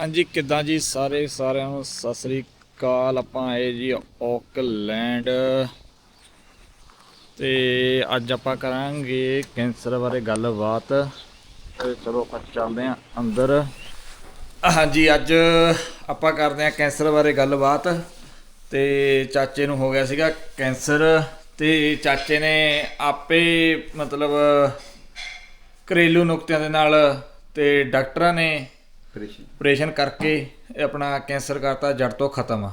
ਹਾਂਜੀ, ਕਿੱਦਾਂ ਜੀ ਸਾਰੇ ਸਾਰਿਆਂ ਨੂੰ ਸਤਿ ਸ੍ਰੀ ਅਕਾਲ। ਆਪਾਂ ਆਏ ਜੀ ਆਕਲੈਂਡ ਤੇ ਅੱਜ ਆਪਾਂ ਕਰਾਂਗੇ ਕੈਂਸਰ ਬਾਰੇ ਗੱਲਬਾਤ। ਤੇ ਚਲੋ ਆਪਾਂ ਚੱਲਦੇ ਆਂ ਅੰਦਰ। ਹਾਂਜੀ, ਅੱਜ ਆਪਾਂ ਕਰਦੇ ਆਂ ਕੈਂਸਰ ਬਾਰੇ ਗੱਲਬਾਤ। ਤੇ ਚਾਚੇ ਨੂੰ ਹੋ ਗਿਆ ਸੀਗਾ ਕੈਂਸਰ। ਤੇ ਚਾਚੇ ਨੇ ਆਪੇ ਮਤਲਬ ਘਰੇਲੂ ਨੁਕਤਿਆਂ ਦੇ ਨਾਲ ਤੇ ਡਾਕਟਰਾਂ ਨੇ ਆਪਰੇਸ਼ਨ ਕਰਕੇ ਇਹ ਆਪਣਾ ਕੈਂਸਰ ਕਰਤਾ ਜੜ ਤੋਂ ਖਤਮ ਆ।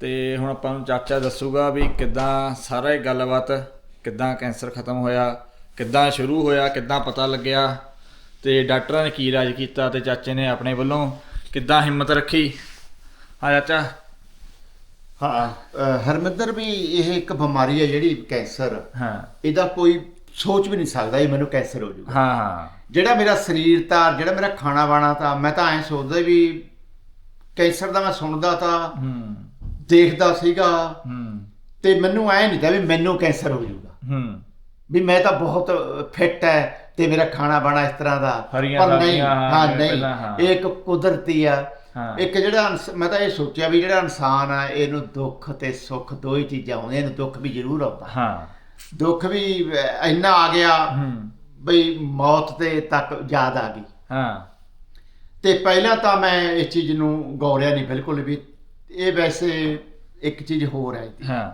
ਤੇ ਹੁਣ ਆਪਾਂ ਨੂੰ ਚਾਚਾ ਦੱਸੂਗਾ ਵੀ ਕਿੱਦਾਂ ਸਾਰਾ ਇਹ ਗੱਲਬਾਤ ਕਿੱਦਾਂ ਕੈਂਸਰ ਖਤਮ ਹੋਇਆ ਕਿੱਦਾਂ ਸ਼ੁਰੂ ਹੋਇਆ ਕਿੱਦਾਂ ਪਤਾ ਲੱਗਿਆ। ਤੇ ਡਾਕਟਰਾਂ ਨੇ ਕੀ ਇਲਾਜ ਕੀਤਾ ਤੇ ਚਾਚੇ ਨੇ ਆਪਣੇ ਵੱਲੋਂ ਕਿੱਦਾਂ ਹਿੰਮਤ ਰੱਖੀ? ਹਾਂ ਚਾਚਾ। ਹਾਂ ਹਰਮਿੰਦਰ ਵੀ ਇਹ ਇੱਕ ਬਿਮਾਰੀ ਹੈ ਜਿਹੜੀ ਕੈਂਸਰ। ਹਾਂ। ਇਹਦਾ ਕੋਈ ਸੋਚ ਵੀ ਨਹੀਂ ਸਕਦਾ ਇਹ ਮੈਨੂੰ ਕੈਂਸਰ ਹੋ ਜਾਊਗਾ। ਹਾਂ ਹਾਂ। ਜਿਹੜਾ ਮੇਰਾ ਸਰੀਰ ਤਾਂ ਜਿਹੜਾ ਮੇਰਾ ਖਾਣਾ ਬਾਣਾ ਤਾਂ ਮੈਂ ਤਾਂ ਐਂ ਸੋਚਦਾ ਵੀ ਕੈਂਸਰ ਦਾ ਮੈਂ ਸੁਣਦਾ ਤਾਂ ਹੂੰ। ਦੇਖਦਾ ਸੀਗਾ ਹੂੰ। ਤੇ ਮੈਨੂੰ ਐ ਨਹੀਂ ਤਾਂ ਵੀ ਮੈਨੂੰ ਕੈਂਸਰ ਹੋ ਜਾਊਗਾ। ਹੂੰ। ਵੀ ਮੈਂ ਤਾਂ ਬਹੁਤ ਫਿੱਟ ਹੈ ਤੇ ਮੇਰਾ ਖਾਣਾ ਬਾਣਾ ਇਸ ਤਰ੍ਹਾਂ ਦਾ। ਪਰ ਨਹੀਂ ਹਾਂ, ਨਹੀਂ। ਇਹ ਇੱਕ ਕੁਦਰਤੀ ਆ। ਇੱਕ ਜਿਹੜਾ ਮੈਂ ਤਾਂ ਇਹ ਸੋਚਿਆ ਵੀ ਜਿਹੜਾ ਇਨਸਾਨ ਆ ਇਹਨੂੰ ਦੁੱਖ ਤੇ ਸੁੱਖ ਦੋ ਹੀ ਚੀਜ਼ਾਂ ਆਉਂਦੀਆਂ ਇਹਨੂੰ ਦੁੱਖ ਵੀ ਜ਼ਰੂਰ ਆਉਂਦਾ। ਹਾਂ। ਦੁੱਖ ਵੀ ਇੰਨਾ ਆ ਗਿਆ ਹੂੰ। ਬਈ ਮੌਤ ਤੇ ਤੱਕ ਯਾਦ ਆ ਗਈ। ਹਾਂ। ਤੇ ਪਹਿਲਾਂ ਤਾਂ ਮੈਂ ਇਸ ਚੀਜ਼ ਨੂੰ ਗੌਰਿਆ ਨਹੀਂ ਬਿਲਕੁਲ ਵੀ ਇਹ ਵੈਸੇ ਇੱਕ ਚੀਜ਼ ਹੋਰ ਹੈ ਹਾਂ।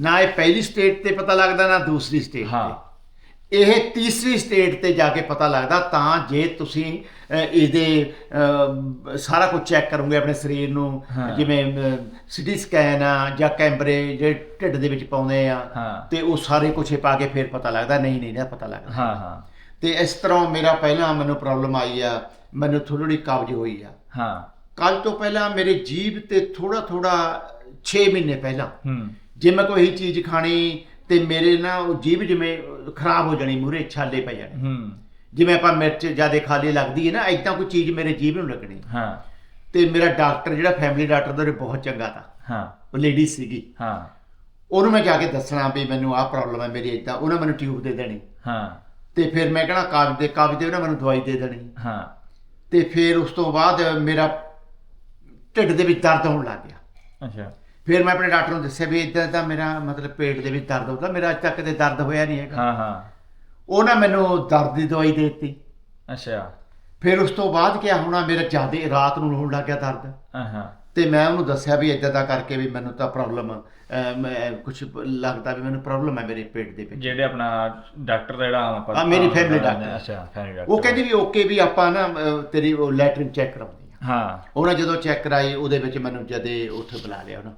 ਨਾ ਇਹ ਪਹਿਲੀ ਸਟੇਟ ਤੇ ਪਤਾ ਲੱਗਦਾ ਨਾ ਦੂਸਰੀ ਸਟੇਟ ਹਾਂ। ਇਹ ਤੀਸਰੀ ਸਟੇਟ ਤੇ ਜਾ ਕੇ ਪਤਾ ਲੱਗਦਾ ਤਾਂ ਜੇ ਤੁਸੀਂ ਇਹਦੇ ਸਾਰਾ ਕੁਝ ਚੈੱਕ ਕਰੋਗੇ ਆਪਣੇ ਸਰੀਰ ਨੂੰ। ਜਿਵੇਂ ਸਿਟੀ ਸਕੈਨ ਆ ਜਾਂ ਕੈਮਰੇ ਜਿਹੜੇ ਢਿੱਡ ਦੇ ਵਿੱਚ ਪਾਉਂਦੇ ਆ। ਤੇ ਉਹ ਸਾਰੇ ਕੁਛ ਪਾ ਕੇ ਫਿਰ ਪਤਾ ਲੱਗਦਾ ਨਹੀਂ ਨਹੀਂ ਨਾ ਪਤਾ ਲੱਗਦਾ। ਹਾਂ ਹਾਂ। ਤੇ ਇਸ ਤਰ੍ਹਾਂ ਮੇਰਾ ਪਹਿਲਾਂ ਮੈਨੂੰ ਪ੍ਰੋਬਲਮ ਆਈ ਆ ਮੈਨੂੰ ਥੋੜੀ ਕਬਜ਼ ਹੋਈ ਆ। ਹਾਂ। ਕੱਲ ਤੋਂ ਪਹਿਲਾਂ ਮੇਰੇ ਜੀਭ ਤੇ ਥੋੜਾ ਥੋੜਾ 6 ਮਹੀਨੇ ਪਹਿਲਾਂ ਜੇ ਮੈਂ ਕੋਈ ਚੀਜ਼ ਖਾਣੀ ਤੇ ਮੇਰੇ ਨਾ ਉਹ ਜੀਭ ਜਿਵੇਂ ਖਰਾਬ ਹੋ ਜਾਣੀ ਮੂਰੇ ਛਾਲੇ ਪੈ ਜਾਣੇ। ਹੂੰ। ਜਿਵੇਂ ਆਪਾਂ ਮਿਰਚ ਜ਼ਿਆਦਾ ਖਾਲੀ ਲੱਗਦੀ ਹੈ ਨਾ ਐਦਾਂ ਕੋਈ ਚੀਜ਼ ਮੇਰੇ ਜੀਭ ਨੂੰ ਲੱਗਣੀ। ਹਾਂ। ਤੇ ਮੇਰਾ ਡਾਕਟਰ ਜਿਹੜਾ ਫੈਮਿਲੀ ਡਾਕਟਰ ਦਾ ਉਹ ਬਹੁਤ ਚੰਗਾ ਤਾ। ਹਾਂ। ਉਹ ਲੇਡੀ ਸੀਗੀ। ਹਾਂ। ਉਹਨੂੰ ਮੈਂ ਜਾ ਕੇ ਦੱਸਣਾ ਵੀ ਮੈਨੂੰ ਆਹ ਪ੍ਰੋਬਲਮ ਹੈ ਮੇਰੀ ਏਦਾਂ ਉਹਨਾਂ ਮੈਨੂੰ ਟਿਊਬ ਦੇ ਦੇਣੀ। ਹਾਂ। ਤੇ ਫਿਰ ਮੈਂ ਕਹਣਾ ਕਾਗਜ਼ ਦੇ ਕਾਗਜ਼ ਦੇ ਉਹਨਾਂ ਮੈਨੂੰ ਦਵਾਈ ਦੇ ਦੇਣੀ। ਹਾਂ। ਤੇ ਫਿਰ ਉਸ ਤੋਂ ਬਾਅਦ ਮੇਰਾ ਢਿੱਡ ਦੇ ਵਿੱਚ ਦਰਦ ਹੋਣ ਲੱਗ ਗਿਆ। ਅੱਛਾ। ਫਿਰ ਮੈਂ ਆਪਣੇ ਡਾਕਟਰ ਨੂੰ ਦੱਸਿਆ ਵੀ ਇਦਾਂ ਤਾਂ ਮੇਰਾ ਮਤਲਬ ਪੇਟ ਦੇ ਵਿੱਚ ਦਰਦ ਹੁੰਦਾ ਮੇਰਾ ਅੱਜ ਤੱਕ ਕਦੇ ਦਰਦ ਹੋਇਆ ਨਹੀਂ ਹੈਗਾ। ਹਾਂ ਹਾਂ। ਉਹ ਨਾ ਮੈਨੂੰ ਦਰਦ ਦੀ ਦਵਾਈ ਦੇ ਦਿੱਤੀ। ਅੱਛਾ। ਫਿਰ ਉਸ ਤੋਂ ਬਾਅਦ ਕਿਆ ਹੋਣਾ ਮੇਰਾ ਜ਼ਿਆਦਾ ਰਾਤ ਨੂੰ ਹੋਣ ਲੱਗ ਗਿਆ ਦਰਦ। ਹਾਂ ਤੇ ਮੈਂ ਉਹਨੂੰ ਦੱਸਿਆ ਵੀ ਇਦਾਂ ਦਾ ਕਰਕੇ ਵੀ ਮੈਨੂੰ ਤਾਂ ਪ੍ਰੋਬਲਮ ਕੁਝ ਲੱਗਦਾ ਵੀ ਮੈਨੂੰ ਪ੍ਰੋਬਲਮ ਹੈ ਮੇਰੇ ਪੇਟ ਦੇ ਵਿੱਚ। ਜਿਹੜੇ ਆਪਣਾ ਡਾਕਟਰ ਦਾ ਜਿਹੜਾ ਆਪਾਂ ਹਾਂ, ਮੇਰੀ family doctor। ਅੱਛਾ ਫੈਮਿਲੀ ਡਾਕਟਰ ਉਹ ਕਹਿੰਦੀ ਵੀ ਓਕੇ ਵੀ ਆਪਾਂ ਨਾ ਅਹ, ਤੇਰੀ ਉਹ ਲੈਟਰਿਨ ਚੈੱਕ ਕਰਾਉਂਦੇ ਆ ਹਾਂ। ਉਹਨਾਂ ਜਦੋਂ ਚੈੱਕ ਕਰਾਈ ਉਹਦੇ ਵਿੱਚ ਮੈਨੂੰ ਜਦੇ ਉੱਥੇ ਬੁਲਾ ਲਿਆ ਉਹਨਾਂ।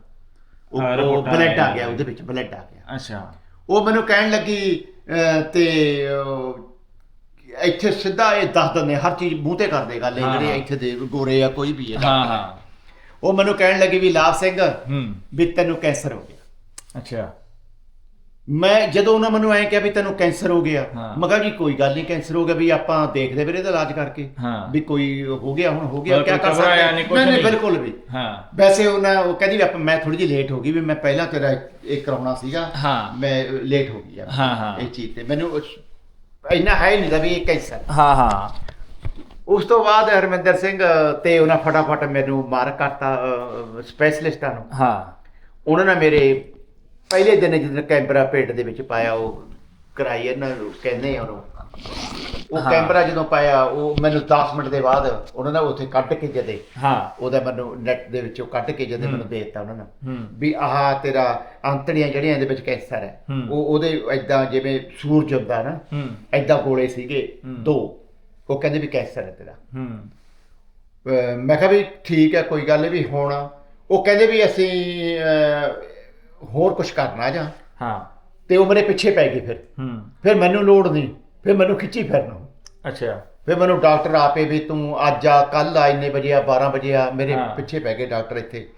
ਹਾਂ, ਉਹ ਰਿਪੋਰਟਾਂ ਬਲੱਡ ਆ। ਗਿਆ ਉਹਦੇ ਵਿੱਚ ਬਲੱਡ ਆ ਗਿਆ। ਅੱਛਾ। ਉਹ ਮੈਨੂੰ ਕਹਿਣ ਲੱਗੀ ਅਹ, ਤੇ ਅਹ, ਇੱਥੇ ਸਿੱਧਾ ਇਹ ਦੱਸ ਦਿੰਦੇ ਹਰ ਚੀਜ਼ ਮੂੰਹ ਤੇ ਕਰਦੇ ਗੱਲ ਇਹ ਹਾਂ, ਜਿਹੜੇ ਹਾਂ। ਇੱਥੇ ਦੇ ਗੋਰੇ ਆ ਕੋਈ ਵੀ ਹੈ ਹਾਂ ਹਾਂ। ਉਹ ਮੈਨੂੰ ਕਹਿਣ ਲੱਗੀ ਵੀ ਲਾਭ ਸਿੰਘ ਹੂੰ। ਵੀ ਤੈਨੂੰ ਕੈਂਸਰ ਹੋ ਗਿਆ। ਅੱਛਾ। ਮੈਂ ਜਦੋਂ ਉਹਨਾਂ ਮੈਨੂੰ ਐਂ ਕਿਹਾ ਵੀ ਤੈਨੂੰ ਕੈਂਸਰ ਹੋ ਗਿਆ ਹਾਂ। ਮੈਂ ਕਿਹਾ ਜੀ ਕੋਈ ਗੱਲ ਨਹੀਂ ਕੈਂਸਰ ਹੋ ਗਿਆ ਵੀ ਆਪਾਂ ਦੇਖਦੇ ਵੀਰੇ ਇਹਦਾ ਇਲਾਜ ਕਰਕੇ ਹਾਂ। ਵੀ ਕੋਈ ਹੋ ਗਿਆ ਹੁਣ ਹੋ ਗਿਆ ਮਤਲਬ ਕੀ ਕੋਈ ਕਰ ਸਕਦੇ ਘਬਰਾਇਆ ਹਾਂ? ਨਹੀਂ, ਕੁਛ ਨਹੀਂ। ਬਿਲਕੁਲ ਵੀ ਹਾਂ ਵੈਸੇ ਉਹਨਾਂ ਉਹ ਕਹਿੰਦੀ ਵੀ ਆਪਾਂ ਮੈਂ ਥੋੜੀ ਜਿਹੀ ਲੇਟ ਹੋ ਗਈ ਵੀ ਮੈਂ ਪਹਿਲਾਂ ਤੇਰਾ ਇਹ ਕਰਾਉਣਾ ਸੀਗਾ ਹਾਂ। ਮੈਂ ਲੇਟ ਹੋ ਗਈ ਆ ਹਾਂ, ਹਾਂ। ਇਹ ਚੀਜ਼ ਤੇ ਮੈਨੂੰ ਉਸ- ਇੰਨਾ ਹੈ ਨਹੀਂ ਦਾ ਵੀ ਇਹ ਕੈਂਸਰ ਹਾਂ ਹਾਂ ਉਸ ਤੋਂ ਬਾਅਦ ਹਰਮਿੰਦਰ ਸਿੰਘ ਤੇ ਉਹਨਾਂ ਫਟਾਫਟ ਮੈਨੂੰ ਮਾਰ ਕਰਤਾ ਸਪੈਸ਼ਲਿਸਟਾਂ ਨੂੰ ਹਾਂ ਉਹਨਾਂ ਨੇ ਮੇਰੇ ਪਹਿਲੇ ਦਿਨ ਜਦੋਂ ਕੈਮਰਾ ਪੇਟ ਦੇ ਵਿੱਚ ਪਾਇਆ ਉਹ ਕਰਾਈ ਇਹਨਾਂ ਨੂੰ ਕਹਿੰਦੇ ਆ ਉਹਨੂੰ। ਉਹ ਹਾਂ। ਕੈਮਰਾ ਜਦੋਂ ਪਾਇਆ ਉਹ ਮੈਨੂੰ 10 ਮਿੰਟ ਦੇ ਬਾਅਦ ਉਹਨਾਂ ਨੇ ਉੱਥੇ ਕੱਢ ਕੇ ਜਦੇ ਹਾਂ। ਉਹਦਾ ਮੈਨੂੰ ਨੈਟ ਦੇ ਵਿੱਚੋਂ ਕੱਢ ਕੇ ਜਦੇ। ਮੈਨੂੰ ਦੇ ਦਿੱਤਾ ਉਹਨਾਂ ਨੇ। ਹੂੰ। ਵੀ ਆਹ ਤੇਰਾ ਅੰਤੜੀਆਂ ਜਿਹੜੀਆਂ ਇਹਦੇ ਵਿੱਚ ਕੈਂਸਰ ਹੈ। ਹੂੰ। ਉਹ ਉਹਦੇ ਐਦਾਂ ਜਿਵੇਂ ਸੂਰਜ ਹੁੰਦਾ ਨਾ ਹੂੰ। ਐਦਾਂ ਗੋਲੇ ਸੀਗੇ। ਦੋ। ਉਹ ਕਹਿੰਦੇ ਵੀ ਕੈਂਸਰ ਹੈ ਤੇਰਾ। ਹੂੰ। ਅਹ ਮੈਂ ਕਿਹਾ ਵੀ ਠੀਕ ਹੈ ਕੋਈ ਗੱਲ ਨਹੀਂ ਵੀ ਹੁਣ ਉਹ ਕਹਿੰਦੇ ਵੀ ਅਸੀਂ ਅਹ, ਹੋਰ ਕੁਝ ਕਰਨਾ ਜਾਂ? ਹਾਂ। ਤੇ ਉਹ ਮੇਰੇ ਪਿੱਛੇ ਪੈ ਗਏ ਫਿਰ। ਹੂੰ। ਫਿਰ ਮੈਨੂੰ ਲੋੜ ਨਹੀਂ। ਫਿਰ ਮੈਨੂੰ ਖਿੱਚੀ ਫਿਰਨ ਅੱਛਾ। ਫਿਰ ਮੈਨੂੰ ਡਾਕਟਰ ਆਪੇ ਵੀ ਤੂੰ ਅੱਜ ਆ ਕੱਲ ਆ ਇੰਨੇ ਵਜੇ ਆ 12 ਵਜੇ ਆ ਮੇਰੇ ਹਾਂ। ਪਿੱਛੇ ਪੈ ਗਏ ਡਾਕਟਰ ਇੱਥੇ।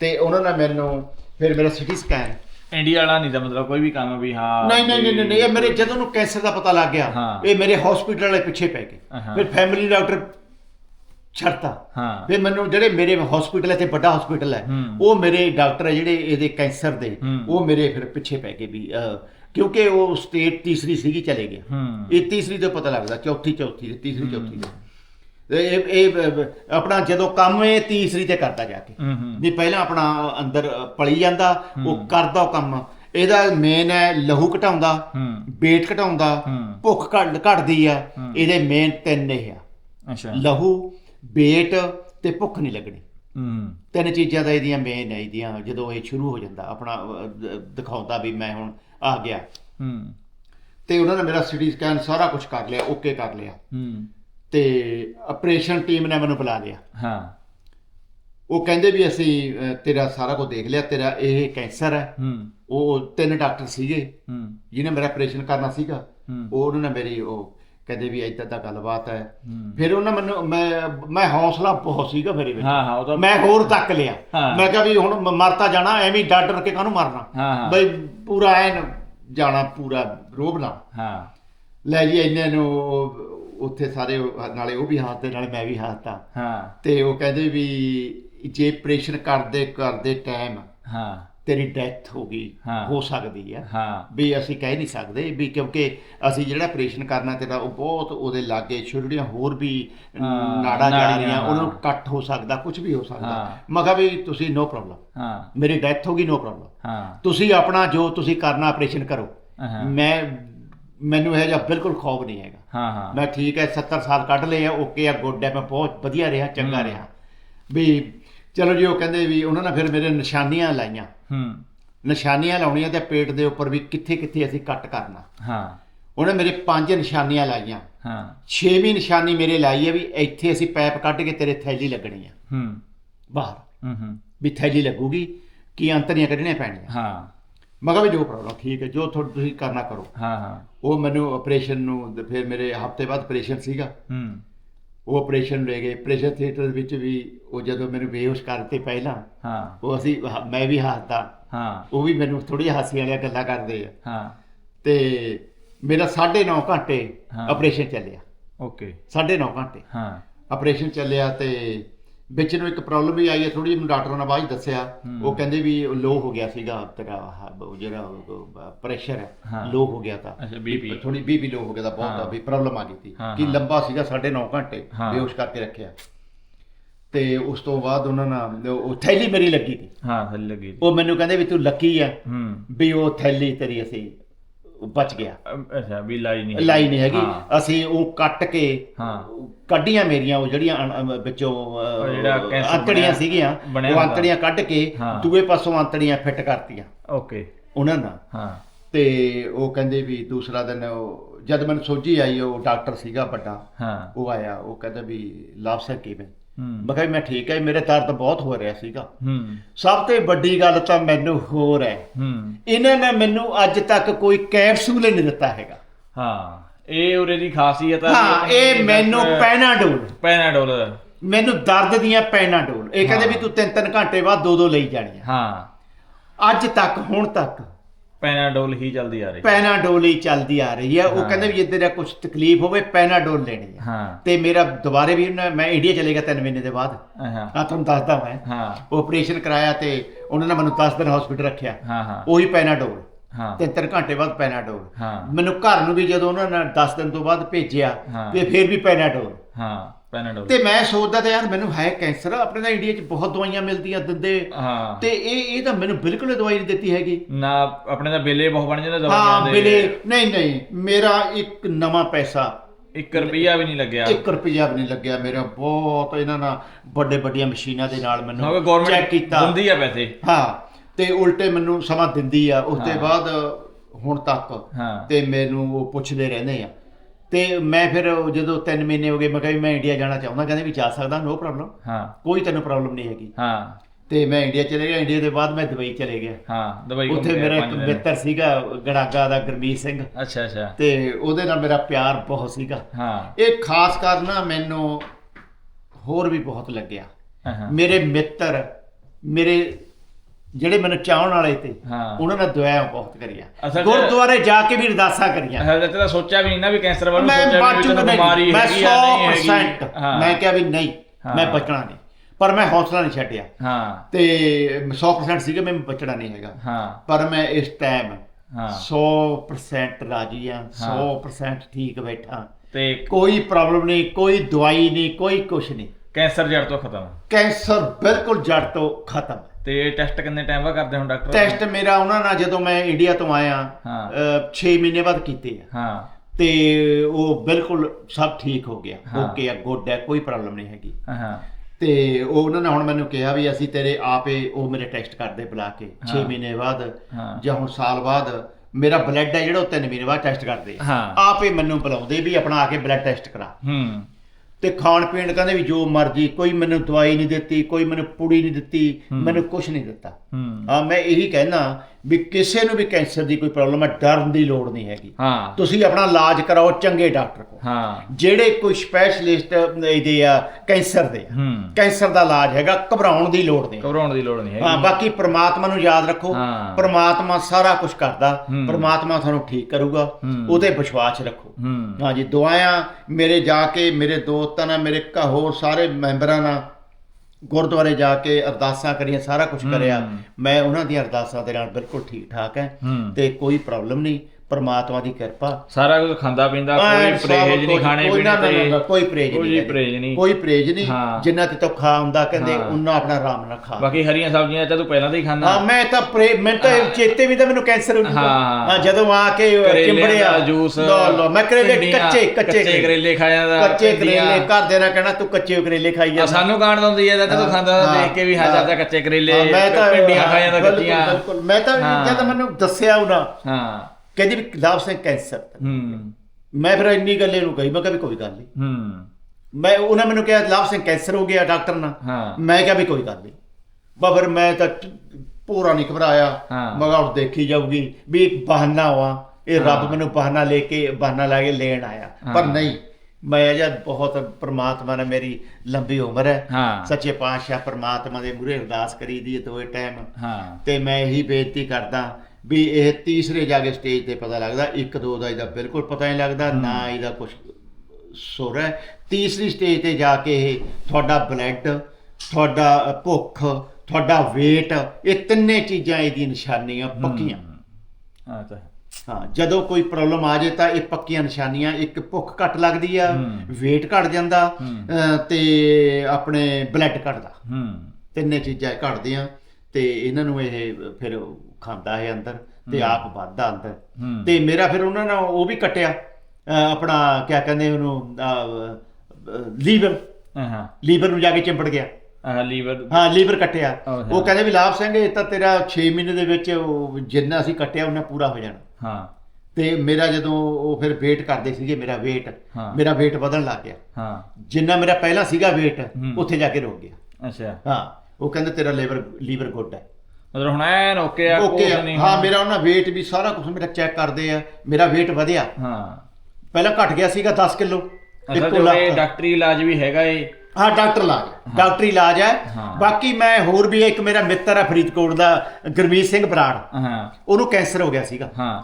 ਤੇ ਉਹਨਾਂ ਨੇ ਮੈਨੂੰ ਫਿਰ ਮੇਰਾ ਸਿਟੀ ਸਕੈਨ। ਇੰਡੀਆ ਵਾਲਾ ਨਹੀਂ ਦਾ ਮਤਲਬ ਕੋਈ ਵੀ ਕੰਮ ਵੀ ਹਾਂ ਨਹੀਂ ਨਹੀਂ ਨਹੀਂ ਨਹੀਂ ਇਹ ਮੇਰੇ ਜਦੋਂ ਨੂੰ ਕੈਂਸਰ ਦਾ ਪਤਾ ਲੱਗ ਗਿਆ ਹਾਂ। ਇਹ ਮੇਰੇ ਹਸਪੀਟਲ ਵਾਲੇ ਪਿੱਛੇ ਪੈ ਗਏ। ਹਾਂ। ਫਿਰ ਫੈਮਿਲੀ ਡਾਕਟਰ ਛੱਡਤਾ। ਹਾਂ। ਫਿਰ ਮੈਨੂੰ ਜਿਹੜੇ ਮੇਰੇ ਹਸਪੀਟਲ ਤੇ ਵੱਡਾ ਹਸਪੀਟਲ ਹੈ ਹੂੰ। ਉਹ ਮੇਰੇ ਡਾਕਟਰ ਹੈ ਜਿਹੜੇ ਇਹਦੇ ਕੈਂਸਰ ਦੇ ਹੂੰ। ਉਹ ਮੇਰੇ ਫਿਰ ਪਿੱਛੇ ਪੈ ਗਏ ਵੀ ਅਹ, ਕਿਉਂਕਿ ਉਹ ਸਟੇਟ ਤੀਸਰੀ ਸੀਗੀ ਚਲੇ ਗਿਆ। ਹੂੰ। ਇਹ ਤੀਸਰੀ ਤੋਂ ਪਤਾ ਲੱਗਦਾ ਚੌਥੀ ਚੌਥੀ ਤੇ ਤੀਸਰੀ ਚੌਥੀ ਤੇ ਤੇ ਇਹ ਇਹ ਆਪਣਾ ਜਦੋਂ ਕੰਮ ਇਹ ਤੀਸਰੀ ਤੇ ਕਰਦਾ ਜਾ ਕੇ। ਹੂੰ ਹੂੰ। ਵੀ ਪਹਿਲਾਂ ਆਪਣਾ ਅੰਦਰ ਪਲੀ ਜਾਂਦਾ ਉਹ ਕਰਦਾ ਉਹ ਕੰਮ। ਇਹਦਾ ਮੇਨ ਹੈ ਲਹੂ ਘਟਾਉਂਦਾ ਹੂੰ। weight ਘਟਾਉਂਦਾ ਹੂੰ। ਭੁੱਖ ਘਟ ਘਟਦੀ ਆ। ਇਹਦੇ ਮੇਨ ਤਿੰਨ ਇਹ ਆ। ਅੱਛਾ। ਲਹੂ weight ਤੇ ਭੁੱਖ ਨਹੀਂ ਲੱਗਣੀ। ਹੂੰ। ਤਿੰਨ ਚੀਜ਼ਾਂ ਦਾ ਇਹਦੀਆਂ ਮੇਨ ਹੈ ਇਹਦੀਆਂ ਜਦੋਂ ਇਹ ਸ਼ੁਰੂ ਹੋ ਜਾਂਦਾ ਆਪਣਾ ਅਹ, ਦਿਖਾਉਂਦਾ ਵੀ ਮੈਂ ਹੁਣ ਆ ਗਿਆ। ਹੂੰ। ਤੇ ਉਹਨਾਂ ਨੇ ਮੇਰਾ ਸਿਟੀ ਸਕੈਨ ਸਾਰਾ ਕੁਝ ਕਰ ਲਿਆ ਓਕੇ ਕਰ ਲਿਆ। ਹੂੰ। ਤੇ ਆਪਰੇਸ਼ਨ ਟੀਮ ਨੇ ਮੈਨੂੰ ਬੁਲਾ ਲਿਆ। ਹਾਂ। ਉਹ ਕਹਿੰਦੇ ਵੀ ਅਸੀਂ ਅਹ, ਤੇਰਾ ਸਾਰਾ ਕੁਝ ਦੇਖ ਲਿਆ ਤੇਰਾ ਇਹ ਕੈਂਸਰ ਹੈ। ਹੂੰ। ਉਹ ਤਿੰਨ ਡਾਕਟਰ ਸੀਗੇ। ਹੂੰ। ਜਿਹਨੇ ਮੇਰਾ ਆਪਰੇਸ਼ਨ ਕਰਨਾ ਸੀਗਾ। ਹੂੰ। ਉਹ ਉਹਨਾਂ ਨੇ ਮੇਰੀ ਉਹ ਕਹਿੰਦੇ ਵੀ ਏਦਾਂ ਦਾ ਗੱਲਬਾਤ ਹੈ। ਫਿਰ ਉਹਨਾਂ ਮੈਨੂੰ ਮੈਂ ਮੈਂ ਹੌਸਲਾ ਬਹੁਤ ਸੀਗਾ ਮੇਰੇ ਵਿੱਚ ਹਾਂ ਹਾਂ ਉਹ ਤਾਂ ਮੈਂ ਹੋਰ ਤੱਕ ਲਿਆ। ਮੈਂ ਕਿਹਾ ਵੀ ਹੁਣ ਮਰਤਾ ਜਾਣਾ ਐਵੇਂ ਡਰ ਡਰ ਕੇ ਕਾਹਨੂੰ ਮਰਨਾ। ਬਈ ਪੂਰਾ ਐਨ ਜਾਣਾ ਪੂਰਾ ਰੋਬ ਨਾਲ। ਹਾਂ। ਲੈ ਜੀ ਇੰਨੇ ਨੂੰ ਉੱਥੇ ਸਾਰੇ ਨਾਲੇ ਉਹ ਵੀ ਹੱਸਦੇ ਨਾਲੇ ਮੈਂ ਵੀ ਹੱਸਦਾ ਹਾਂ। ਤੇ ਉਹ ਕਹਿੰਦੇ ਵੀ ਜੇ ਆਪਰੇਸ਼ਨ ਕਰਦੇ ਕਰਦੇ ਟਾਈਮ ਹਾਂ। ਤੇਰੀ ਡੈਥ ਹੋ ਗਈ ਹਾਂ। ਸਕਦੀ ਹੈ ਹਾਂ। ਵੀ ਅਸੀਂ ਕਹਿ ਨਹੀਂ ਸਕਦੇ ਵੀ ਕਿਉਂਕਿ ਅਸੀਂ ਜਿਹੜਾ ਆਪਰੇਸ਼ਨ ਕਰਨਾ ਤੇਰਾ ਉਹ ਬਹੁਤ ਉਹਦੇ ਲਾਗੇ ਛੋਟੀਆਂ ਹੋਰ ਵੀ ਨਾੜਾਂ ਜਾ ਨਾੜੀਆਂ, ਰਹੀਆਂ ਉਹਨਾਂ ਨੂੰ। ਕੱਟ ਹੋ ਸਕਦਾ ਕੁਝ ਵੀ ਹੋ ਸਕਦਾ। ਮੈਂ ਕਿਹਾ ਵੀ ਤੁਸੀਂ ਨੋ ਪ੍ਰੋਬਲਮ ਹਾਂ। ਮੇਰੀ ਡੈਥ ਹੋ ਗਈ ਨੋ ਪ੍ਰੋਬਲਮ ਹਾਂ। ਤੁਸੀਂ ਆਪਣਾ ਜੋ ਤੁਸੀਂ ਕਰਨਾ ਆਪਰੇਸ਼ਨ ਕਰੋ। ਮੈਂ ਮੈਨੂੰ ਇਹ ਜਿਹਾ ਬਿਲਕੁਲ ਖੌਫ ਨਹੀਂ ਹੈਗਾ। ਹਾਂ ਹਾਂ। ਮੈਂ ਠੀਕ ਹੈ 70 ਸਾਲ ਕੱਢ ਲਏ ਆ ਓਕੇ ਆ ਗੁੱਡ ਹੈ ਮੈਂ ਬਹੁਤ ਵਧੀਆ ਰਿਹਾ ਚੰਗਾ। ਰਿਹਾ। ਵੀ ਚਲੋ ਜੀ ਉਹ ਕਹਿੰਦੇ ਵੀ ਉਹਨਾਂ ਨੇ ਫਿਰ ਮੇਰੇ ਨਿਸ਼ਾਨੀਆਂ ਲਾਈਆਂ। ਹੂੰ। ਨਿਸ਼ਾਨੀਆਂ ਲਾਉਣੀਆਂ ਤੇ ਪੇਟ ਦੇ ਉੱਪਰ ਵੀ ਕਿੱਥੇ ਕਿੱਥੇ ਅਸੀਂ ਕੱਟ ਕਰਨਾ। ਹਾਂ। ਉਹਨੇ ਮੇਰੇ ਪੰਜ ਨਿਸ਼ਾਨੀਆਂ ਲਾਈਆਂ। ਹਾਂ। ਛੇਵੀਂ ਨਿਸ਼ਾਨੀ ਮੇਰੇ ਲਾਈ ਹੈ ਵੀ ਇੱਥੇ ਅਸੀਂ ਪੈਪ ਕੱਢ ਕੇ ਤੇਰੇ ਥੈਲੀ ਲੱਗਣੀ ਆ। ਹੂੰ। ਬਾਹਰ। ਹੂੰ ਹੂੰ। ਵੀ ਥੈਲੀ ਲੱਗੂਗੀ ਕੀ ਅੰਤਰੀਆਂ ਕੱਢਣੀਆਂ ਪੈਣੀਆਂ। ਹਾਂ। ਮੈਂ ਕਿਹਾ ਵੀ ਜੋ ਪ੍ਰੋਬਲਮ ਠੀਕ ਹੈ ਜੋ ਤੁਸੀਂ ਕਰਨਾ ਕਰੋ। ਹਾਂ ਹਾਂ। ਉਹ ਮੈਨੂੰ ਆਪਰੇਸ਼ਨ ਨੂੰ ਫਿਰ ਮੇਰੇ ਹਫ਼ਤੇ ਬਾਅਦ ਆਪਰੇਸ਼ਨ ਸੀਗਾ। ਹੂੰ। ਉਹ ਆਪਰੇਸ਼ਨ ਲੈ ਗਏ। ਪ੍ਰੈਸ਼ਰ ਥੀਏਟਰ ਵਿੱਚ ਵੀ ਉਹ ਜਦੋਂ ਮੈਨੂੰ ਬੇਹੋਸ਼ ਕਰਤੇ ਪਹਿਲਾਂ ਹਾਂ। ਉਹ ਅਸੀਂ ਮੈਂ ਵੀ ਹੱਸਦਾ ਹਾਂ। ਉਹ ਵੀ ਮੈਨੂੰ ਥੋੜੀ ਹਾਸੀ ਵਾਲੀਆਂ ਗੱਲਾਂ ਕਰਦੇ ਆ। ਹਾਂ। ਤੇ ਮੇਰਾ 9.5 ਘੰਟੇ। ਆਪਰੇਸ਼ਨ ਚੱਲਿਆ। ਓਕੇ। 9.5 ਘੰਟੇ। ਹਾਂ। ਆਪਰੇਸ਼ਨ ਚੱਲਿਆ ਤੇ ਵਿੱਚ ਨੂੰ ਇੱਕ ਪ੍ਰੋਬਲਮ ਵੀ ਆਈ ਹੈ ਥੋੜੀ ਜਿਹੀ ਡਾਕਟਰਾਂ ਨੇ ਬਾਅਦ ਦੱਸਿਆ। ਉਹ ਕਹਿੰਦੇ ਵੀ ਲੋ ਹੋ ਗਿਆ ਸੀਗਾ ਤੇਰਾ ਉਹ ਜਿਹੜਾ ਪ੍ਰੈਸ਼ਰ ਹੈ। ਲੋ ਹੋ ਗਿਆ ਤਾਂ BP ਥੋੜੀ ਬੀਪੀ ਲੋ ਹੋ ਗਿਆ ਤਾਂ ਬਹੁਤ ਵੀ ਪ੍ਰੋਬਲਮ ਆ ਗਈ ਸੀ ਕਿ। ਲੰਬਾ ਸੀਗਾ 9.5 ਘੰਟੇ। ਬੇਹੋਸ਼ ਕਰਕੇ ਰੱਖਿਆ ਤੇ ਉਸ ਤੋਂ ਬਾਅਦ ਉਹਨਾਂ ਨੇ ਉਹ ਥੈਲੀ ਮੇਰੀ ਲੱਗੀ ਸੀ ਹਾਂ ਥੱਲੇ ਲੱਗੀ। ਉਹ ਮੈਨੂੰ ਕਹਿੰਦੇ ਵੀ ਤੂੰ ਲੱਕੀ ਆ ਹੂੰ ਵੀ ਉਹ ਥੈਲੀ ਤੇਰੀ ਅਸੀਂ ਬਚ ਗਿਆ। ਅੱਛਾ ਵੀ ਲਾਈ ਨਹੀਂ। ਲਾਈ ਨਹੀਂ ਹੈਗੀ। ਹਾਂ। ਅਸੀਂ ਉਹ ਕੱਟ ਕੇ ਹਾਂ। ਕੱਢੀਆਂ ਮੇਰੀਆਂ ਉਹ ਜਿਹੜੀਆਂ ਅਣ- ਅਮ ਵਿੱਚੋਂ ਅਹ, ਉਹ ਜਿਹੜਾ ਕੈਂਸਰ ਅੰਤੜੀਆਂ ਬਣਿਆ- ਸੀਗੀਆਂ ਬਣਿਆ ਉਹ ਹੁੰਦਾ। ਅੰਤੜੀਆਂ ਕੱਢ ਕੇ ਹਾਂ। ਦੂਏ ਪਾਸੋਂ ਅੰਤੜੀਆਂ ਫਿੱਟ ਕਰਤੀਆਂ। ਓਕੇ। ਉਹਨਾਂ ਨਾਲ। ਹਾਂ। ਤੇ ਉਹ ਕਹਿੰਦੇ ਵੀ ਦੂਸਰਾ ਦਿਨ ਉਹ ਜਦ ਮੈਨੂੰ ਸੋਝੀ ਆਈ ਉਹ ਡਾਕਟਰ ਸੀਗਾ ਵੱਡਾ ਹਾਂ। ਉਹ ਆਇਆ ਉਹ ਕਹਿੰਦਾ ਵੀ ਲਾਪਸਾ ਕਿਵੇਂ ਹੂੰ ਮੈਂ ਕਿਹਾ ਮੈਂ ਠੀਕ ਹੈ ਮੇਰੇ ਦਰਦ ਬਹੁਤ ਹੋ ਰਿਹਾ ਸੀਗਾ। ਹੂੰ। ਸਭ ਤੋਂ ਵੱਡੀ ਗੱਲ ਤਾਂ ਮੈਨੂੰ ਹੋਰ ਹੈ। ਹੂੰ। ਇਹਨਾਂ ਨੇ ਮੈਨੂੰ ਅੱਜ ਤੱਕ ਕੋਈ ਕੈਪਸੂਲ ਹੀ ਨਹੀਂ ਦਿੱਤਾ ਹੈਗਾ। ਹਾਂ ਇਹ ਉਰੇ ਦੀ ਖਾਸੀਅਤ ਆ ਹਾਂ ਇਹ ਮੈਨੂੰ ਪੈਨਾਡੋਲ। ਪੈਨਾਡੋਲ। ਮੈਨੂੰ ਦਰਦ ਦੀਆਂ ਪੈਨਾਡੋਲ। ਇਹ ਕਹਿੰਦੇ ਹਾਂ। ਵੀ ਤੂੰ ਤਿੰਨ ਤਿੰਨ ਘੰਟੇ ਬਾਅਦ ਦੋ ਦੋ ਲਈ ਜਾਣੀਆਂ ਹਾਂ। ਅੱਜ ਤੱਕ ਹੁਣ ਤੱਕ ਪੈਨਾਡੋਲ ਹੀ ਚੱਲਦੀ ਆ ਰਹੀ। ਪੈਨਾਡੋਲ ਹੀ ਚੱਲਦੀ ਆ ਰਹੀ ਹੈ। ਉਹ। ਕਹਿੰਦੇ ਵੀ ਜੇ ਤੇਰਾ ਕੁਝ ਤਕਲੀਫ ਹੋਵੇ ਪੈਨਾਡੋਲ ਲੈਣੀ ਹੈ। ਹਾਂ। ਤੇ ਮੇਰਾ ਦੁਬਾਰੇ ਵੀ ਨਾ- ਮੈਂ ਇੰਡੀਆ ਚਲੇ ਗਿਆ ਤਿੰਨ ਮਹੀਨੇ ਦੇ ਬਾਅਦ। ਹਾਂ ਆ ਤੁਹਾਨੂੰ ਦੱਸਦਾ ਮੈਂ। ਹਾਂ। ਆਪਰੇਸ਼ਨ ਕਰਾਇਆ ਤੇ ਉਹਨਾਂ ਨੇ ਮੈਨੂੰ 10 ਦਿਨ ਹਸਪੀਟਲ ਰੱਖਿਆ। ਹਾਂ ਹਾਂ। ਉਹੀ ਪੈਨਾਡੋਲ। ਹਾਂ। ਤਿੰਨ ਤਿੰਨ ਘੰਟੇ ਬਾਅਦ ਪੈਨਾਡੋਲ। ਹਾਂ। ਮੈਨੂੰ ਘਰ ਨੂੰ ਵੀ ਜਦੋਂ ਉਹਨਾਂ ਨੇ 10 ਦਿਨ ਤੋਂ ਬਾਅਦ ਭੇਜਿਆ ਹਾਂ। ਤੇ ਫਿਰ ਵੀ ਪੈਨਾਡੋਲ। ਹਾਂ। ਪੈਨਾਡੋਲ ਤੇ ਮੈਂ ਸੋਚਦਾ ਤੇ ਯਾਰ ਮੈਨੂੰ ਹੈ ਕੈਂਸਰ ਆਪਣੇ ਤਾਂ ਇੰਡੀਆ 'ਚ ਬਹੁਤ ਦਵਾਈਆਂ ਮਿਲਦੀਆਂ ਦਿੰਦੇ। ਹਾਂ। ਤੇ ਇਹ ਇਹ ਤਾਂ ਮੈਨੂੰ ਬਿਲਕੁਲ ਹੀ ਦਵਾਈ ਨਹੀਂ ਦਿੱਤੀ ਹੈਗੀ। ਨਾ ਆਪਣੇ ਦਾ ਬਿੱਲੇ ਬਹੁਤ ਬਣ ਜਾਂਦੇ ਹਾਂ ਦਵਾਈਆਂ ਦੇ। ਬਿਲੇ। ਨਹੀਂ ਨਹੀਂ ਮੇਰਾ ਇੱਕ ਨਵਾਂ ਪੈਸਾ। 1 ਰੁਪਿਆ ਵੀ ਨਹੀਂ ਲੱਗਿਆ। 1 ਰੁਪਿਆ ਵੀ ਨਹੀਂ ਲੱਗਿਆ ਮੇਰਾ। ਬਹੁਤ ਇਹਨਾਂ ਨਾਲ ਵੱਡੇ ਵੱਡੀਆਂ ਮਸ਼ੀਨਾਂ ਦੇ ਨਾਲ ਹਾਂ ਮੈਨੂੰ ਚੈੱਕ ਗਵਰਨਮੈਂਟ ਕੀਤਾ। ਦਿੰਦੀ ਆ ਪੈਸੇ। ਹਾਂ ਤੇ ਉਲਟੇ ਮੈਨੂੰ ਸਮਾਂ ਦਿੰਦੀ ਆ। ਉਸ ਤੋਂ ਹਾਂ। ਬਾਅਦ ਹੁਣ ਤੱਕ ਹਾਂ। ਤੇ ਮੈਨੂੰ ਉਹ ਪੁੱਛਦੇ ਰਹਿੰਦੇ ਆ। ਤੇ ਮੈਂ ਫਿਰ ਉਹ ਜਦੋਂ 3 ਮਹੀਨੇ ਹੋ ਗਏ ਮੈਂ ਕਿਹਾ ਵੀ ਮੈਂ ਇੰਡੀਆ ਜਾਣਾ ਚਾਹੁੰਦਾ ਕਹਿੰਦੇ ਵੀ ਜਾ ਸਕਦਾ ਨੋ ਪ੍ਰੋਬਲਮ ਹਾਂ। ਕੋਈ ਤੈਨੂੰ ਪ੍ਰੋਬਲਮ ਨਹੀਂ ਹੈਗੀ। ਹਾਂ। ਤੇ ਮੈਂ ਇੰਡੀਆ ਚਲੇ ਗਿਆ ਇੰਡੀਆ ਦੇ ਬਾਅਦ ਮੈਂ ਦੁਬਈ ਚਲੇ ਗਿਆ। ਹਾਂ ਘੁੰਮ ਉੱਥੇ ਮੇਰਾ ਇੱਕ। ਮਿੱਤਰ ਸੀਗਾ ਗੜਾਗਾ ਦਾ ਗੁਰਮੀਤ ਸਿੰਘ। ਅੱਛਾ ਅੱਛਾ। ਤੇ ਉਹਦੇ ਨਾਲ ਮੇਰਾ ਪਿਆਰ ਬਹੁਤ ਸੀਗਾ। ਹਾਂ। ਇਹ ਖਾਸ ਕਰਨਾ ਮੈਨੂੰ ਹੋਰ ਵੀ ਬਹੁਤ ਲੱਗਿਆ। ਮੇਰੇ ਮਿੱਤਰ ਮੇਰੇ ਜਿਹੜੇ ਮੈਨੂੰ ਚਾਹਣ ਵਾਲੇ ਤੇ ਹਾਂ। ਉਹਨਾਂ ਨੇ ਦੁਆ ਬਹੁਤ ਕਰੀਆਂ। ਅਸਲ 'ਚ- ਗੁਰਦੁਆਰੇ ਜਾ ਕੇ ਵੀ ਅਰਦਾਸਾਂ ਕਰੀਆਂ। ਹਲੇ ਤਾਂ ਸੋਚਿਆ ਵੀ ਨਹੀਂ ਨਾ ਵੀ ਕੈਂਸਰ ਵੱਲ ਮੈਂ ਸੋਚਿਆ ਵੀ ਤੈਨੂੰ ਨਹੀਂ ਮੈਂ ਹੈਗੀ ਆ ਨਹੀਂ 100% ਹੈਗੀ। ਹਾਂ। ਮੈਂ ਕਿਹਾ ਵੀ ਨਹੀਂ ਮੈਂ ਹਾਂ। ਬਚਣਾ ਨਹੀਂ। ਪਰ ਮੈਂ ਹੌਸਲਾ ਨਹੀਂ ਛੱਡਿਆ। ਹਾਂ। ਤੇ 100% ਸੀਗਾ ਮੈਂ ਬਚਣਾ ਨਹੀਂ ਹੈਗਾ। ਹਾਂ। ਪਰ ਮੈਂ ਇਸ ਟਾਈਮ ਹਾਂ। 100% ਰਾਜੀ ਆ 100% ਠੀਕ ਬੈਠਾ। ਤੇ ਕੋਈ ਪ੍ਰੋਬਲਮ ਨਹੀਂ ਕੋਈ ਦਵਾਈ ਨਹੀਂ ਕੋਈ ਕੁਛ ਨਹੀਂ। ਕੈਂਸਰ ਜੜ ਤੋਂ ਖਤਮ ਕੈਂਸਰ ਬਿਲਕੁਲ ਜੜ ਤੋਂ ਖਤਮ ਹੈ ਤੇ ਟੈਸਟ ਕਿੰਨੇ ਟਾਈਮ ਬਾਅਦ ਕਰਦੇ ਹੋ ਡਾਕਟਰ ਟੈਸਟ ਮੇਰਾ ਉਹਨਾਂ ਨਾਲ ਜਦੋਂ ਮੈਂ ਇੰਡੀਆ ਤੋਂ ਆਇਆ ਹਾਂ। 6 ਮਹੀਨੇ ਬਾਅਦ ਕੀਤੇ ਆ ਹਾਂ ਤੇ ਉਹ ਬਿਲਕੁਲ ਸਭ ਠੀਕ ਹੋ ਗਿਆ ਹਾਂ। ਓਕੇ ਆ ਗੁੱਡ ਹੈ ਕੋਈ ਪ੍ਰੋਬਲਮ ਨਹੀਂ ਹੈਗੀ ਹਾਂ, ਹਾਂ ਤੇ ਉਹ ਉਹਨਾਂ ਨੇ ਹੁਣ ਮੈਨੂੰ ਕਿਹਾ ਵੀ ਅਸੀਂ ਤੇਰੇ ਆਪੇ ਉਹ ਮੇਰੇ ਟੈਸਟ ਕਰਦੇ ਬੁਲਾ ਕੇ 6 ਹਾਂ। ਮਹੀਨੇ ਬਾਅਦ ਹਾਂ। ਜਾਂ ਹੁਣ ਸਾਲ ਬਾਅਦ ਮੇਰਾ ਬਲੱਡ ਹੈ ਜਿਹੜਾ ਉਹ 3 ਮਹੀਨੇ ਬਾਅਦ ਟੈਸਟ ਕਰਦੇ ਆ। ਹਾਂ। ਆਪੇ ਮੈਨੂੰ ਬੁਲਾਉਂਦੇ ਵੀ ਆਪਣਾ ਆ ਕੇ ਬਲੱਡ ਟੈਸਟ ਕਰਾ ਹੂੰ ਤੇ ਖਾਣ ਪੀਣ ਕਹਿੰਦੇ ਵੀ ਜੋ ਮਰਜ਼ੀ ਕੋਈ ਮੈਨੂੰ ਦਵਾਈ ਨਹੀਂ ਦਿੱਤੀ ਕੋਈ ਮੈਨੂੰ ਪੁੜੀ ਨਹੀਂ ਦਿੱਤੀ। ਮੈਨੂੰ ਕੁਝ ਨਹੀਂ ਦਿੱਤਾ ਹੂੰ। ਹਾਂ ਮੈਂ ਇਹੀ ਕਹਿਣਾ ਵੀ ਕਿਸੇ ਨੂੰ ਵੀ ਕੈਂਸਰ ਦੀ ਕੋਈ ਪ੍ਰੋਬਲਮ ਹੈ ਡਰਨ ਦੀ ਲੋੜ ਨਹੀਂ ਹੈਗੀ। ਹਾਂ। ਤੁਸੀਂ ਆਪਣਾ ਇਲਾਜ ਕਰਾਓ ਚੰਗੇ ਡਾਕਟਰ ਕੋਲ। ਹਾਂ। ਜਿਹੜੇ ਕੋਈ ਸਪੈਸ਼ਲਿਸਟ ਇਹਦੇ ਆ ਕੈਂਸਰ ਦੇ ਆ ਹੂੰ। ਕੈਂਸਰ ਦਾ ਇਲਾਜ ਹੈਗਾ ਘਬਰਾਉਣ ਦੀ ਲੋੜ ਨਹੀਂ। ਘਬਰਾਉਣ ਦੀ ਲੋੜ ਨਹੀਂ ਹਾਂ ਹੈਗੀ ਬਾਕੀ ਪ੍ਰਮਾਤਮਾ ਨੂੰ ਯਾਦ ਰੱਖੋ। ਹਾਂ। ਪ੍ਰਮਾਤਮਾ ਸਾਰਾ ਕੁਝ ਕਰਦਾ। ਹੂੰ। ਪ੍ਰਮਾਤਮਾ ਤੁਹਾਨੂੰ ਠੀਕ ਕਰੂਗਾ। ਹੂੰ। ਉਹਤੇ ਵਿਸ਼ਵਾਸ ਰੱਖੋ। ਹੂੰ। ਹਾਂਜੀ ਦੁਆਵਾਂ ਮੇਰੇ ਜਾ ਕੇ ਮੇਰੇ ਦੋਸਤਾਂ ਨਾਲ ਮੇਰੇ ਘਰ ਹੋਰ ਸਾਰੇ ਮੈਂਬਰਾਂ ਨਾਲ ਗੁਰਦੁਆਰੇ ਜਾ ਕੇ ਅਰਦਾਸਾਂ ਕਰੀਆਂ ਸਾਰਾ ਕੁਝ ਕਰਿਆ। ਮੈਂ ਉਹਨਾਂ ਦੀਆਂ ਅਰਦਾਸਾਂ ਦੇ ਨਾਲ ਬਿਲਕੁਲ ਠੀਕ ਠਾਕ ਹੂੰ। ਤੇ ਕੋਈ ਪ੍ਰੋਬਲਮ ਨਹੀਂ। ਪ੍ਰਮਾਤਮਾ ਦੀ ਕਿਰਪਾ। ਸਾਰਾ ਕੁਝ ਖਾਂਦਾ ਪੀਂਦਾ ਐਨ ਕੋਈ ਸਭ ਪਰਹੇਜ ਨਹੀਂ ਕੁਝ, ਖਾਣੇ ਕੋਈ ਨਾ- ਪੀਣੇ ਨਾ- ਨਾ- ਤੇ ਕੋਈ ਪਰਹੇਜ ਨਹੀਂ ਕੋਈ ਹੈਗੀ। ਪਰਹੇਜ ਨਹੀਂ। ਕੋਈ ਪਰਹੇਜ ਨਹੀਂ ਹਾਂ। ਜਿੰਨਾ ਤੇ ਖਾ ਹੁੰਦਾ ਕਹਿੰਦੇ ਹਾਂ। ਉਹਨਾਂ ਆਪਣਾ ਆਰਾਮ ਨਾਲ ਖਾ। ਬਾਕੀ ਹਰੀਆਂ ਸਬਜ਼ੀਆਂ ਤਾਂ ਤੂੰ ਪਹਿਲਾਂ ਤੋਂ ਹੀ ਖਾਂਦਾ। ਹਾਂ ਮੈਂ ਤਾਂ ਪ੍ਰੇ- ਮੈਨੂੰ ਤਾਂ ਹਾਂ। ਚੇਤੇ ਵੀ ਤਾਂ ਮੈਨੂੰ ਕੈਂਸਰ ਹੋ ਜੂਗਾ ਹਾਂ। ਹਾਂ ਜਦੋਂ ਆ ਕੇ ਚਿੰਬੜਿਆ। ਦਾ ਜੂਸ ਲਓ ਲਓ ਮੈਂ ਕਰੇਲੇ ਭਿੰਡੀਆਂ, ਕੱਚੇ ਕੱਚੇ ਕਰੇਲੇ। ਖਾਇਆ ਦਾ ਕੱਚੇ ਕਰੇਲੇ ਘਰ ਦੇ ਨਾਲ ਕਹਿਣਾ ਤੂੰ ਕੱਚੇ ਕਰੇਲੇ ਖਾਈ ਆ ਜਾ ਸਾਨੂੰ ਕਾਣ ਦਿੰਦੀ ਹੈ ਤਾਂ ਤੂੰ ਖਾਂਦਾ ਤਾਂ ਦੇਖ ਕੇ ਵੀ ਹਾਂ। ਜਾਂਦਾ ਕੱਚੇ ਕਰੇਲੇ ਮੈਂ ਤਾਂ ਭਿੰਡੀਆਂ ਖਾਇਆ ਦਾ ਬਿਲਕੁਲ, ਕੱਚੀਆਂ। ਬਿਲਕੁਲ ਮੈਂ ਤਾਂ ਹਾਂ। ਜਦ ਮੈਨੂੰ ਦੱਸਿਆ ਉਹਨਾਂ ਹਾਂ। ਕਹਿੰਦੀ ਵੀ ਲਾਭ ਸਿੰਘ ਕੈਂਸਰ ਹੂੰ। ਮੈਂ ਫਿਰ ਇੰਨੀ ਗੱਲ ਇਹਨੂੰ ਕਹੀ ਮੈਂ ਕਿਹਾ ਵੀ ਕੋਈ ਗੱਲ ਨਹੀਂ ਹੂੰ। ਮੈਂ ਉਹਨਾਂ ਮੈਨੂੰ ਕਿਹਾ ਲਾਭ ਸਿੰਘ ਕੈਂਸਰ ਹੋ ਗਿਆ ਡਾਕਟਰ ਨਾਲ। ਹਾਂ। ਮੈਂ ਕਿਹਾ ਵੀ ਕੋਈ ਗੱਲ ਨਹੀਂ ਬਾ ਫਿਰ ਮੈਂ ਤਾਂ ਟ- ਪੂਰਾ ਨਹੀਂ ਘਬਰਾਇਆ। ਹਾਂ। ਮੈਂ ਕਿਹਾ ਹੁਣ ਦੇਖੀ ਜਾਊਗੀ ਵੀ ਇੱਕ ਬਹਾਨਾ ਵਾ। ਇਹ। ਰੱਬ ਮੈਨੂੰ ਬਹਾਨਾ ਲੈ ਕੇ ਬਹਾਨਾ ਲਾ ਕੇ ਲੈਣ ਆਇਆ। ਪਰ ਹਾਂ। ਨਹੀਂ ਮੈਂ ਅਜਾ ਬਹੁਤ ਪ੍ਰਮਾਤਮਾ ਨੇ ਮੇਰੀ ਲੰਬੀ ਉਮਰ ਹੈ। ਹਾਂ। ਸੱਚੇ ਪਾਤਸ਼ਾਹ ਪ੍ਰਮਾਤਮਾ ਦੇ ਮੂਹਰੇ ਅਰਦਾਸ ਕਰੀ ਦੀ ਹੈ ਦੋਏ ਟਾਈਮ ਹਾਂ। ਤੇ ਮੈਂ ਇਹੀ ਬੇਨਤੀ ਕਰਦਾ ਵੀ ਇਹ ਤੀਸਰੇ ਜਾ ਕੇ ਸਟੇਜ ਤੇ ਪਤਾ ਲੱਗਦਾ ਇੱਕ ਦੋ ਦਾ ਇਹਦਾ ਬਿਲਕੁਲ ਪਤਾ ਨਹੀਂ ਲੱਗਦਾ ਨਾ ਇਹਦਾ ਕੁਝ ਸੁਰ ਹੈ। ਤੀਸਰੀ ਸਟੇਜ ਤੇ ਜਾ ਕੇ ਇਹ ਤੁਹਾਡਾ ਬਲੱਡ ਤੁਹਾਡਾ ਭੁੱਖ ਤੁਹਾਡਾ weight ਇਹ ਤਿੰਨੇ ਚੀਜ਼ਾਂ ਇਹਦੀ ਨਿਸ਼ਾਨੀਆਂ ਪੱਕੀਆਂ। ਹਾਂ ਤਾਂ ਹਾਂ। ਜਦੋਂ ਕੋਈ ਪ੍ਰੋਬਲਮ ਆ ਜੇ ਤਾਂ ਇਹ ਪੱਕੀਆਂ ਨਿਸ਼ਾਨੀਆਂ ਇੱਕ ਭੁੱਖ ਘੱਟ ਲੱਗਦੀ ਆ weight ਘਟ ਜਾਂਦਾ ਤੇ ਆਪਣੇ ਬਲੱਡ ਘਟਦਾ। ਹੂੰ। ਤਿੰਨੇ ਚੀਜ਼ਾਂ ਘਟਦੀਆਂ। ਤੇ ਇਹਨਾਂ ਨੂੰ ਇਹ ਫਿਰ ਖਾਂਦਾ ਹੈ ਅੰਦਰ ਤੇ ਆਪ ਵੱਧਦਾ ਅੰਦਰ। ਤੇ ਮੇਰਾ ਫਿਰ ਉਹਨਾਂ ਨੇ ਉਹ ਵੀ ਕੱਟਿਆ। ਆਪਣਾ ਕਿਆ ਕਹਿੰਦੇ ਉਹਨੂੰ ਲੀਵਰ। ਹਾਂ ਲੀਵਰ ਨੂੰ ਜਾ ਕੇ ਚਿੰਬੜ ਗਿਆ। ਹਾਂ ਲੀਵਰ। ਹਾਂ ਲੀਵਰ ਕੱਟਿਆ। ਉਹ ਕਹਿੰਦੇ ਵੀ ਲਾਭ ਸਿੰਘ ਇਹ ਤਾਂ ਤੇਰਾ 6 ਮਹੀਨੇ ਦੇ ਵਿੱਚ ਜਿੰਨਾ ਅਸੀਂ ਕੱਟਿਆ ਉਹਨਾਂ ਪੂਰਾ ਹੋ ਜਾਣਾ। ਹਾਂ। ਤੇ ਮੇਰਾ ਜਦੋਂ ਉਹ ਫਿਰ ਵੇਟ ਕਰਦੇ ਸੀਗੇ ਮੇਰਾ weight ਹਾਂ। ਮੇਰਾ weight ਵਧਣ ਲੱਗ ਗਿਆ। ਹਾਂ। ਜਿੰਨਾ ਮੇਰਾ ਪਹਿਲਾਂ ਸੀਗਾ weight ਹੂੰ। ਉੱਥੇ ਜਾ ਕੇ ਰੁਕ ਗਿਆ। ਅੱਛਾ। ਹਾਂ। ਉਹ ਕਹਿੰਦੇ ਤੇਰਾ ਲੀਵਰ ਲੀਵਰ ਗੁੱਡ ਹੈ। ਮਤਲਬ ਹੁਣ ਐਨ ਓਕੇ ਆ ਓਕੇ ਕੁਛ ਨਹੀਂ ਹਾਂ। ਮੇਰਾ ਉਹਨਾਂ weight ਵੀ ਸਾਰਾ ਕੁਝ ਮੇਰਾ ਚੈੱਕ ਕਰਦੇ ਆ ਮੇਰਾ weight ਵਧਿਆ। ਹਾਂ। ਪਹਿਲਾਂ ਘਟ ਗਿਆ ਸੀਗਾ 10 ਕਿਲੋ ਅਸਲ ਇਹ ਡਾਕਟਰੀ ਇਲਾਜ ਵੀ ਹੈਗਾ ਏ। ਹਾਂ ਡਾਕਟਰ ਇਲਾਜ ਡਾਕਟਰੀ ਇਲਾਜ ਹੈ। ਹਾਂ। ਬਾਕੀ ਮੈਂ ਹੋਰ ਵੀ ਇੱਕ ਮੇਰਾ ਮਿੱਤਰ ਹੈ ਫਰੀਦਕੋਟ ਦਾ ਗੁਰਮੀਤ ਸਿੰਘ ਬਰਾੜ। ਹਾਂ। ਉਹਨੂੰ ਕੈਂਸਰ ਹੋ ਗਿਆ ਸੀਗਾ। ਹਾਂ।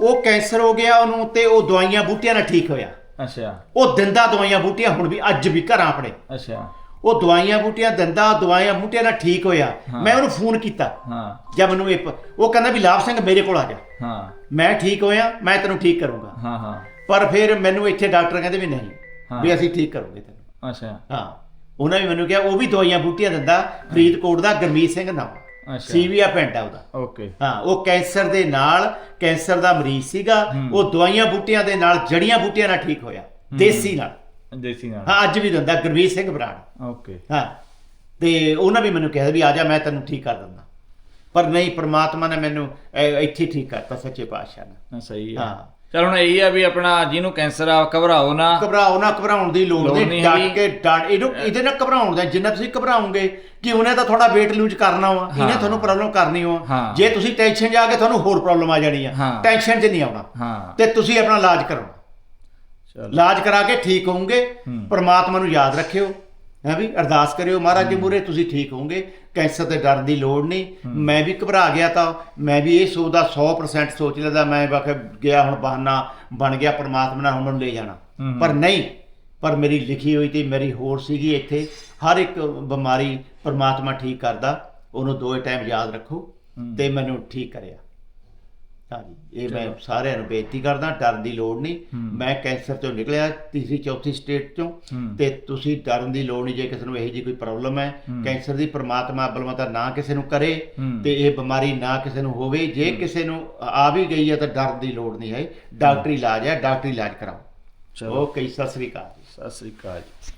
ਉਹ ਕੈਂਸਰ ਹੋ ਗਿਆ ਉਹਨੂੰ ਤੇ ਉਹ ਦਵਾਈਆਂ ਬੂਟੀਆਂ ਨਾਲ ਠੀਕ ਹੋਇਆ। ਅੱਛਾ। ਉਹ ਦਿੰਦਾ ਦਵਾਈਆਂ ਬੂਟੀਆਂ ਹੁਣ ਵੀ ਅੱਜ ਵੀ ਘਰਾਂ ਆਪਣੇ। ਅੱਛਾ। ਉਹ ਦਵਾਈਆਂ ਬੂਟੀਆਂ ਦਿੰਦਾ ਦਵਾਈਆਂ ਬੂਟੀਆਂ ਨਾਲ ਠੀਕ ਹੋਇਆ। ਮੈਂ ਉਹਨੂੰ ਫੋਨ ਕੀਤਾ। ਹਾਂ। ਜਦ ਮੈਨੂੰ ਇਹ ਪ- ਉਹ ਕਹਿੰਦਾ ਵੀ ਲਾਭ ਸਿੰਘ ਮੇਰੇ ਕੋਲ ਆ ਜਾ। ਹਾਂ। ਮੈਂ ਠੀਕ ਹੋਇਆ ਮੈਂ ਤੈਨੂੰ ਠੀਕ ਕਰੂੰਗਾ। ਹਾਂ ਹਾਂ। ਪਰ ਫਿਰ ਮੈਨੂੰ ਇੱਥੇ ਡਾਕਟਰ ਕਹਿੰਦੇ ਵੀ ਨਹੀਂ ਹਾਂ। ਵੀ ਅਸੀਂ ਠੀਕ ਕਰੂਗੇ ਤੈਨੂੰ। ਅੱਛਾ। ਹਾਂ। ਉਹਨਾਂ ਵੀ ਮੈਨੂੰ ਕਿਹਾ ਉਹ ਵੀ ਦਵਾਈਆਂ ਬੂਟੀਆਂ ਦਿੰਦਾ ਫਰੀਦਕੋਟ ਦਾ ਗਰਮੀਤ ਸਿੰਘ ਨਾਮ। ਅੱਛਾ। ਸੀਵੀਆ ਪਿੰਡ ਆ ਉਹਦਾ। ਓਕੇ। ਹਾਂ ਉਹ ਕੈਂਸਰ ਦੇ ਨਾਲ ਕੈਂਸਰ ਦਾ ਮਰੀਜ਼ ਸੀਗਾ। ਹੂੰ। ਉਹ ਦਵਾਈਆਂ ਬੂਟੀਆਂ ਦੇ ਨਾਲ ਜੜੀਆਂ ਬੂਟੀਆਂ ਨਾਲ ਠੀਕ ਹੋਇਆ। ਦੇਸੀ ਨਾਲ। ਦੇਸੀ ਨਾਲ। ਹਾਂ ਅੱਜ ਵੀ ਦਿੰਦਾ ਗੁਰਮੀਤ ਸਿੰਘ ਬਰਾੜ। ਓਕੇ। ਹਾਂ ਤੇ ਉਹਨਾਂ ਵੀ ਮੈਨੂੰ ਕਿਹਾ ਵੀ ਆ ਜਾ ਮੈਂ ਤੈਨੂੰ ਠੀਕ ਕਰ ਦਿੰਦਾ। ਪਰ ਨਹੀਂ ਪ੍ਰਮਾਤਮਾ ਨੇ ਮੈਨੂੰ ਅਹ, ਇੱਥੇ ਠੀਕ ਕਰਤਾ ਸੱਚੇ ਪਾਤਸ਼ਾਹ ਨੇ। ਹਾਂ ਸਹੀ ਆ ਹਾਂ। ਚਲ ਹੁਣ ਇਹੀ ਆ ਵੀ ਆਪਣਾ ਜਿਹਨੂੰ ਕੈਂਸਰ ਆ ਘਬਰਾਓ ਨਾ। ਘਬਰਾਓ ਨਾ ਘਬਰਾਉਣ ਦੀ ਲੋੜ ਲੋੜ ਨਹੀਂ। ਨਹੀਂ ਡਟ ਹੈਗੀ। ਕੇ ਡਟ ਇਹਨੂੰ ਇਹਦੇ ਨਾਲ ਘਬਰਾਉਣ ਦਾ ਜਿੰਨਾ ਤੁਸੀਂ ਘਬਰਾਓਗੇ ਕਿ ਉਹਨੇ ਤਾਂ ਤੁਹਾਡਾ weight lose ਕਰਨਾ ਵਾ ਇਹਨੇ ਹਾਂ। ਤੁਹਾਨੂੰ ਪ੍ਰੋਬਲਮ ਕਰਨੀ ਵਾ। ਹਾਂ। ਜੇ ਤੁਸੀਂ ਟੈਨਸ਼ਨ ਜਾ ਕੇ ਤੁਹਾਨੂੰ ਹੋਰ ਪ੍ਰੋਬਲਮ ਆ ਜਾਣੀ ਆ। ਹਾਂ। ਟੈਨਸ਼ਨ 'ਚ ਨਹੀਂ ਆਉਣਾ। ਹਾਂ। ਤੇ ਤੁਸੀਂ ਆਪਣਾ ਇਲਾਜ ਚਲ ਇਲਾਜ ਕਰਾ ਕੇ ਠੀਕ ਹੋਵੋਗੇ। ਪਰਮਾਤਮਾ ਨੂੰ ਯਾਦ ਰੱਖਿਓ ਹੈ ਵੀ? ਅਰਦਾਸ ਕਰਿਓ ਮਹਾਰਾਜ ਜੀ ਮੂਰੇ ਤੁਸੀਂ ਠੀਕ ਹੋਵੋਗੇ ਕੈਂਸਰ ਤੇ ਡਰ ਦੀ ਲੋੜ ਨਹੀਂ। ਮੈਂ ਵੀ ਘਬਰਾ ਗਿਆ ਤਾਂ ਮੈਂ ਵੀ ਇਹ ਸੋਚਦਾ 100% ਸੋਚ ਲੈਦਾ ਮੈਂ ਵਾਕ ਗਿਆ ਹੁਣ ਬਹਾਨਾ ਬਣ ਗਿਆ ਪਰਮਾਤਮਾ ਨੇ ਹੁਣ ਲੈ ਜਾਣਾ। ਪਰ ਨਹੀਂ ਪਰ ਮੇਰੀ ਲਿਖੀ ਹੋਈ ਤੇ ਮੇਰੀ ਹੋਰ ਸੀਗੀ ਇੱਥੇ ਹਰ ਇੱਕ ਬਿਮਾਰੀ ਪਰਮਾਤਮਾ ਠੀਕ ਕਰਦਾ ਉਹਨੂੰ ਦੋਏ ਟਾਈਮ ਯਾਦ ਰੱਖੋ। ਤੇ ਮੈਨੂੰ ਠੀਕ ਕਰਿਆ। ਹਾਂਜੀ ਇਹ ਮੈਂ ਸਾਰਿਆਂ ਨੂੰ ਬੇਨਤੀ ਕਰਦਾ ਡਰਨ ਦੀ ਲੋੜ ਨਹੀਂ। ਮੈਂ ਕੈਂਸਰ ਤੋਂ ਨਿਕਲਿਆ ਤੀਸਰੀ ਚੌਥੀ ਸਟੇਟ ਚੋਂ। ਤੇ ਤੁਸੀਂ ਡਰਨ ਦੀ ਲੋੜ ਨਹੀਂ ਜੇ ਕਿਸੇ ਨੂੰ ਇਹੋ ਜਿਹੀ ਕੋਈ ਪ੍ਰੋਬਲਮ ਹੈ ਕੈਂਸਰ ਦੀ ਪ੍ਰਮਾਤਮਾ ਬਲਵੰਤਾ ਨਾ ਕਿਸੇ ਨੂੰ ਕਰੇ। ਤੇ ਇਹ ਬਿਮਾਰੀ ਨਾ ਕਿਸੇ ਨੂੰ ਹੋਵੇ। ਜੇ ਕਿਸੇ ਨੂੰ ਆ ਵੀ ਗਈ ਹੈ ਤਾਂ ਡਰਨ ਦੀ ਲੋੜ ਨਹੀਂ ਹੈ। ਡਾਕਟਰੀ ਇਲਾਜ ਹੈ ਡਾਕਟਰੀ ਇਲਾਜ ਕਰਾਓ। ਚਲੋ। ਓਕੇ ਜੀ, ਸਤਿ ਸ੍ਰੀ ਅਕਾਲ ਸਤਿ ਸ੍ਰੀ ਅਕਾਲ ਜੀ।